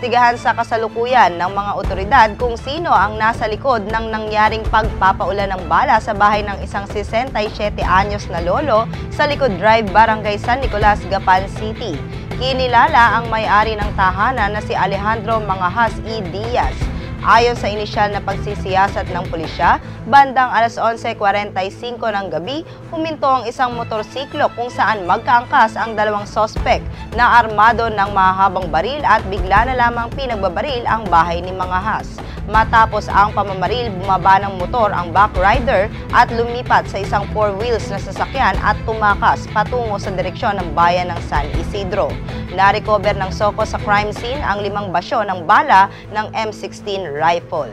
Iniimbestigahan sa kasalukuyan ng mga otoridad kung sino ang nasa likod ng nangyaring pagpapaulan ng bala sa bahay ng isang 67 anyos na lolo sa Likod Drive, Barangay San Nicolas, Gapan City. Kinilala ang may-ari ng tahanan na si Alejandro Mangahas E. Diaz. Ayon sa inisyal na pagsisiyasat ng pulisya, bandang alas 11.45 ng gabi, huminto ang isang motorsiklo kung saan magkaangkas ang dalawang sospek na armado ng mahabang baril at bigla na lamang pinagbabaril ang bahay ni Mangahas. Matapos ang pamamaril, bumaba ng motor ang backrider at lumipat sa isang four wheels na sasakyan at tumakas patungo sa direksyon ng bayan ng San Isidro. Na-recover ng Soko sa crime scene ang limang basyo ng bala ng M16 rifle.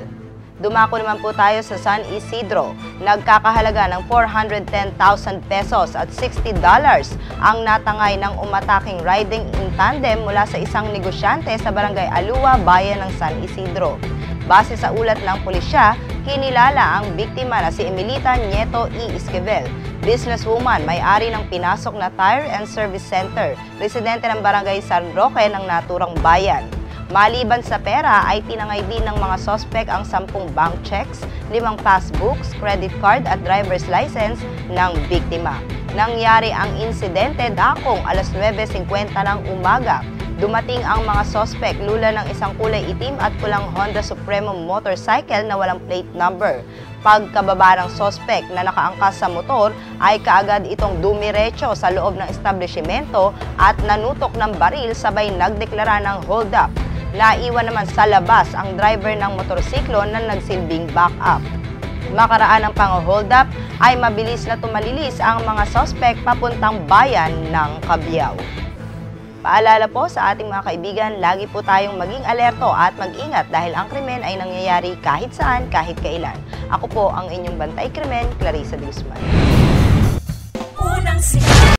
Dumako naman po tayo sa San Isidro. Nagkakahalaga ng 410,000 pesos at 60 dollars ang natangay ng umataking riding in tandem mula sa isang negosyante sa barangay Alua, bayan ng San Isidro. Base sa ulat ng pulisya, kinilala ang biktima na si Emilita Nieto E. Esquivel, businesswoman, may-ari ng pinasok na Tire and Service Center, residente ng barangay San Roque ng naturang bayan. Maliban sa pera ay tinangay din ng mga sospek ang 10 bank checks, 5 passbooks, credit card at driver's license ng biktima. Nangyari ang insidente dakong alas 9.50 ng umaga Dumating ang mga sospek lula ng isang kulay itim at pulang Honda Supremo motorcycle na walang plate number. Pagkababa ng sospek na nakaangkas sa motor ay kaagad itong dumiretso sa loob ng establishmento at nanutok ng baril sabay nagdeklara ng hold up. Naiwan naman sa labas ang driver ng motorsiklo na nagsilbing backup. Makaraan ng pang-hold up ay mabilis na tumalilis ang mga sospek papuntang bayan ng Kabyao. Paalala po sa ating mga kaibigan, lagi po tayong maging alerto at mag-ingat dahil ang krimen ay nangyayari kahit saan, kahit kailan. Ako po ang inyong bantay krimen, Clarissa de Guzman.